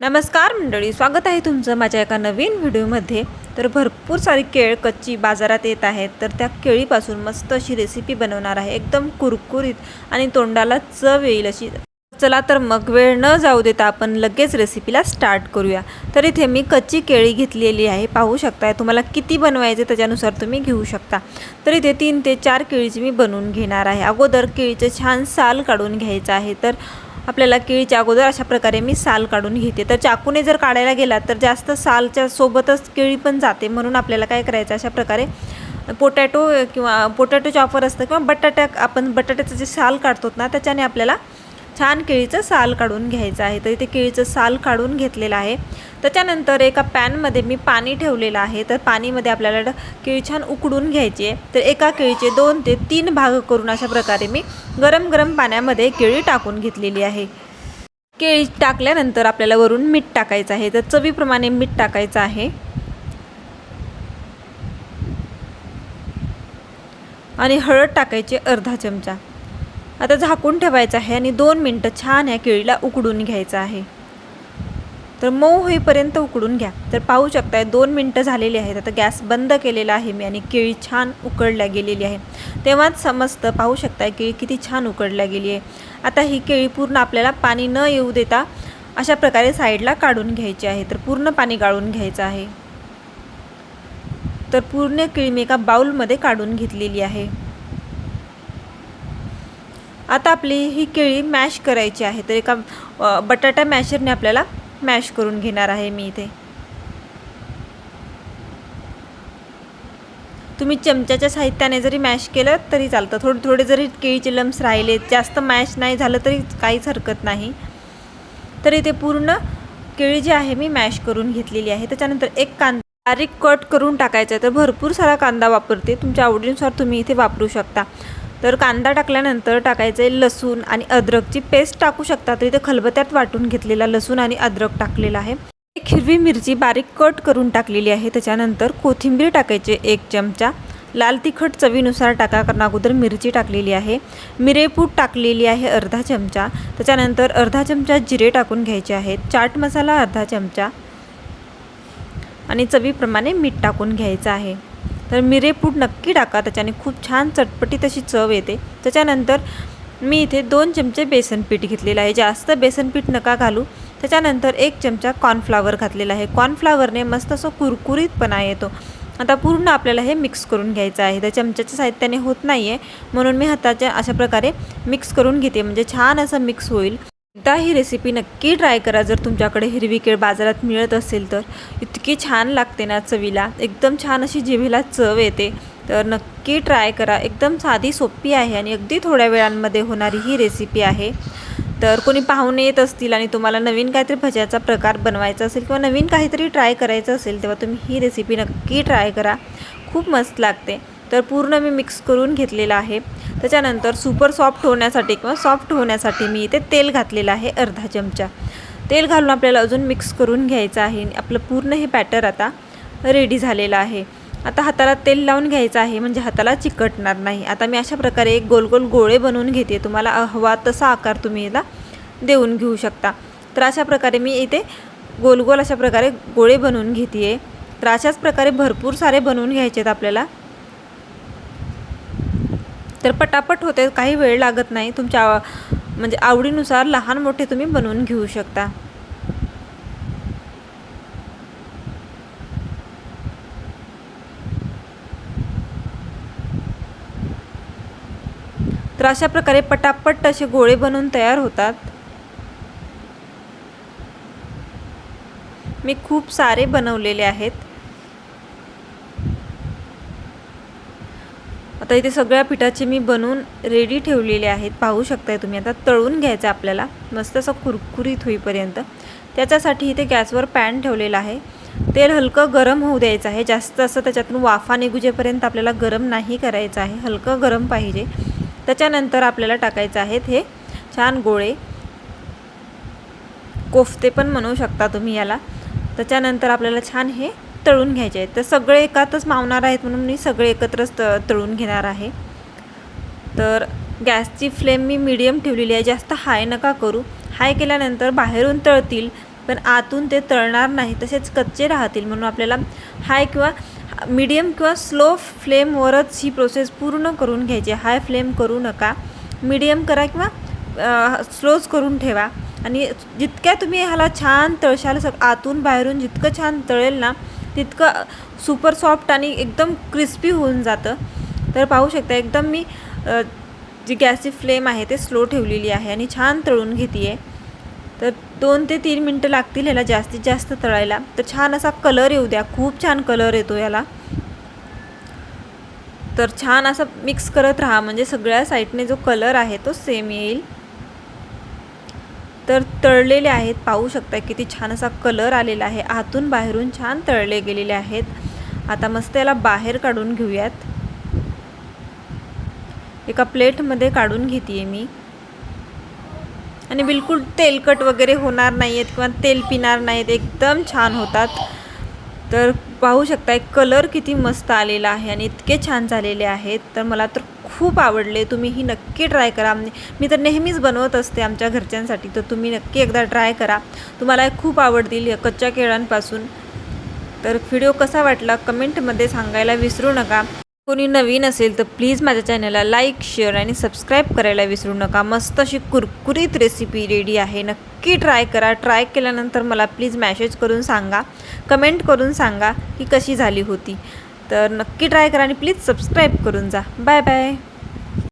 नमस्कार मंडळी स्वागत आहे तुमचं माझ्या एका नवीन व्हिडिओमध्ये. तर भरपूर सारी केळ कच्ची बाजारात येत आहेत. तर त्या केळीपासून मस्त अशी रेसिपी बनवणार आहे. एकदम कुरकुरीत आणि तोंडाला चव येईल अशी. चला तर मग वेळ न जाऊ देता आपण लगेच रेसिपीला स्टार्ट करूया. तर इथे मी कच्ची केळी घेतलेली आहे. पाहू शकताय तुम्हाला किती बनवायचे त्याच्यानुसार तुम्ही घेऊ शकता. तर इथे तीन ते चार केळीची मी बनवून घेणार आहे. अगोदर केळीचं छान साल काढून घ्यायचं आहे. तर आपल्याला केळीच्या अगोदर अशा प्रकारे मी साल काढून घेते. तर चाकूने जर काढायला गेला तर जास्त सालच्या सोबतच केळी पण जाते. म्हणून आपल्याला काय करायचं? अशा प्रकारे पोटॅटो किंवा पोटॅटो चॉपर असतं किंवा बटाट्या आपण बटाट्याचं जे साल काढतो ना त्याच्याने आपल्याला छान केळीचं साल काढून घ्यायचं आहे. तर इथे केळीचं साल काढून घेतलेलं आहे. त्याच्यानंतर एका पॅनमध्ये मी पाणी ठेवलेलं आहे. तर पाणीमध्ये आपल्याला केळी छान उकडून घ्यायची आहे. तर एका केळीचे दोन ते तीन भाग करून अशा प्रकारे मी गरम गरम पाण्यामध्ये केळी टाकून घेतलेली आहे. केळी टाकल्यानंतर आपल्याला वरून मीठ टाकायचं आहे. तर चवीप्रमाणे मीठ टाकायचं आहे. आणि हळद टाकायची अर्धा चमचा. आता झाकून ठेवायचं आहे आणि दोन मिनटं छान या केळीला उकडून घ्यायचं आहे. तर मऊ होईपर्यंत उकडून घ्या. तर पाहू शकताय दोन मिनटं झालेली आहेत. आता गॅस बंद केलेला आहे मी आणि केळी छान उकडल्या गेलेली आहे. तेव्हाच समजतं पाहू शकताय केळी किती छान उकडल्या गेली आहे. आता ही केळी पूर्ण आपल्याला पाणी न येऊ देता अशा प्रकारे साईडला काढून घ्यायची आहे. तर पूर्ण पाणी गाळून घ्यायचं आहे. तर पूर्ण केळी मी एका बाऊलमध्ये काढून घेतलेली आहे. आता आपली ही केळी मॅश करायची आहे तर एका बटाटा मॅशरने आपल्याला मॅश करून घेणार आहे मी इथे. तुम्ही चमच्याच्या साहित्याने जरी मॅश केलं तरी चालतं. थोडे थोडे जरी केळीचे लम्स राहिले जास्त मॅश नाही झालं तरी काहीच हरकत नाही. तर इथे पूर्ण केळी जी आहे मी मॅश करून घेतलेली आहे. त्याच्यानंतर एक कांदा बारीक कट करून टाकायचा आहे. तर भरपूर सारा कांदा वापरते. तुमच्या आवडीनुसार तुम्ही इथे वापरू शकता. तर कांदा टाकल्यानंतर टाकायचं आहे लसूण आणि अद्रकची पेस्ट टाकू शकता तर इथे खलबत्यात वाटून घेतलेला लसूण आणि अद्रक टाकलेला आहे. एक हिरवी मिरची बारीक कट करून टाकलेली आहे. त्याच्यानंतर कोथिंबीर टाकायची एक चमचा. लाल तिखट चवीनुसार टाका. कारण अगोदर मिरची टाकलेली आहे. मिरेपूट टाकलेली आहे अर्धा चमचा. त्याच्यानंतर अर्धा चमचा जिरे टाकून घ्यायचे आहेत. चाट मसाला अर्धा चमचा. आणि चवीप्रमाणे मीठ टाकून घ्यायचं आहे. तर मिरेपूड नक्की टाका त्याच्याने खूप छान चटपटीत अशी चव येते. त्याच्यानंतर मी इथे दोन चमचे बेसन पीठ घेतलेलं आहे. जास्त बेसन पीठ नका घालू. त्याच्यानंतर एक चमचा कॉर्नफ्लावर घातलेला आहे. कॉर्नफ्लावरने मस्त असं कुरकुरीतपणा येतो. आता पूर्ण आपल्याला हे मिक्स करून घ्यायचं आहे. त्या चमच्याच्या साहित्याने होत नाही आहे म्हणून मी हाताच्या अशा प्रकारे मिक्स करून घेते. म्हणजे छान असं मिक्स होईल. एकदा ही रेसिपी नक्की ट्राय करा. जर तुमच्याकडे हिरवी केळ बाजारात मिळत असेल तर इतकी छान लागते ना चवीला. एकदम छान अशी जिभेला चव येते. तर नक्की ट्राय करा. एकदम साधी सोपी आहे आणि अगदी थोड्या वेळांमध्ये होणारी ही रेसिपी आहे. तर कोणी पाहुणे येत असतील आणि तुम्हाला नवीन काहीतरी भज्याचा प्रकार बनवायचा असेल किंवा नवीन काहीतरी ट्राय करायचं असेल तेव्हा तुम्ही ही रेसिपी नक्की ट्राय करा. खूप मस्त लागते. तर पूर्ण मी मिक्स करून घेतलेलं आहे. त्याच्यानंतर सुपर सॉफ्ट होण्यासाठी किंवा सॉफ्ट होण्यासाठी मी इथे तेल घातलेलं आहे अर्धा चमचा. तेल घालून आपल्याला अजून मिक्स करून घ्यायचं आहे. आपलं पूर्ण हे बॅटर आता रेडी झालेलं आहे. आता हाताला तेल लावून घ्यायचं आहे म्हणजे हाताला चिकटणार नाही. आता मी अशा प्रकारे एक गोल गोल गोळे बनवून घेते. तुम्हाला हवा तसा आकार तुम्ही याला देऊन घेऊ शकता. तर अशा प्रकारे मी इथे गोल गोल अशा प्रकारे गोळे बनवून घेते आहे तर अशाच प्रकारे भरपूर सारे बनवून घ्यायचे आहेत आपल्याला. तर पटापट होते काही वेळ लागत नाही. तुमच्या म्हणजे आवडीनुसार लहान मोठे तुम्ही बनवून घेऊ शकता. तर अशा प्रकारे पटापट असे गोळे बनवून तयार होतात. मी खूप सारे बनवलेले आहेत. आता इथे सगळ्या पिठाचे मी बनवून रेडी ठेवलेले आहेत. पाहू शकताय तुम्ही. आता तळून घ्यायचं आपल्याला. मस्त असं कुरकुरीत होईपर्यंत. त्याच्यासाठी इथे गॅसवर पॅन ठेवलेला आहे. तेल हलकं गरम होऊ द्यायचं आहे. जास्त असं त्याच्यातून वाफा निघूजेपर्यंत आपल्याला गरम नाही करायचं आहे. हलकं गरम पाहिजे. त्याच्यानंतर आपल्याला टाकायचं आहेत हे छान गोळे. कोफ्ते पण म्हणू शकता तुम्ही याला. त्याच्यानंतर आपल्याला छान हे तळून घ्यायचे आहेत. तर सगळे एकातच मावणार आहेत म्हणून मी सगळे एकत्रच त तळून घेणार आहे. तर गॅसची फ्लेम मी मीडियम ठेवलेली आहे. जास्त हाय नका करू. हाय केल्यानंतर बाहेरून तळतील पण आतून ते तळणार नाही. तसेच कच्चे राहतील म्हणून आपल्याला हाय किंवा मीडियम किंवा स्लो फ्लेमवरच ही प्रोसेस पूर्ण करून घ्यायची हाय फ्लेम करू नका. मीडियम करा किंवा स्लोच करून ठेवा. आणि जितक्या तुम्ही ह्याला छान तळशाल सग आतून बाहेरून जितकं छान तळेल ना तितकं सुपर सॉफ्ट आणि एकदम क्रिस्पी होऊन जातं. तर पाहू शकता एकदम मी जी गॅसची फ्लेम आहे ते स्लो ठेवलेली आहे आणि छान तळून घेते आहे तर दोन ते तीन मिनटं लागतील ह्याला जास्तीत जास्त तळायला. तर छान असा कलर येऊ द्या. खूप छान कलर येतो याला. तर छान असा मिक्स करत राहा. म्हणजे सगळ्या साईडने जो कलर आहे तो सेम येईल. तर तळलेले आहेत. पाहू शकता किती छान असा कलर आलेला आहे. आतून बाहेरून छान तळले गेलेले आहेत. आता मस्त याला बाहेर काढून घेऊयात. एका प्लेटमध्ये काढून घेते मी. आणि बिलकुल तेलकट वगैरे होणार नाही आहेत किंवा तेल पिणार नाहीत एकदम छान होतात. तर पाहू शकता कलर किती मस्त आलेला आहे आणि इतके छान झालेले आहेत. तर मला तर खूप आवडले. तुम्ही ही नक्की ट्राय करा. मी तर नेहमीच बनवत असते आमच्या घरच्यांसाठी. तर तुम्ही नक्की एकदा ट्राय करा. तुम्हाला खूप आवडतील या कच्च्या केळांपासून. तर व्हिडिओ कसा वाटला कमेंटमध्ये सांगायला विसरू नका. कोणी नवीन असेल तर प्लीज माझ्या चॅनलला लाईक शेअर आणि सबस्क्राईब करायला विसरू नका. मस्त अशी कुरकुरीत रेसिपी रेडी आहे. नक्की ट्राय करा. ट्राय केल्यानंतर मला प्लीज मॅसेज करून सांगा. कमेंट करून सांगा की कशी झाली होती. तर नक्की ट्राय करा आणि प्लीज सबस्क्राईब करून जा. Bye bye.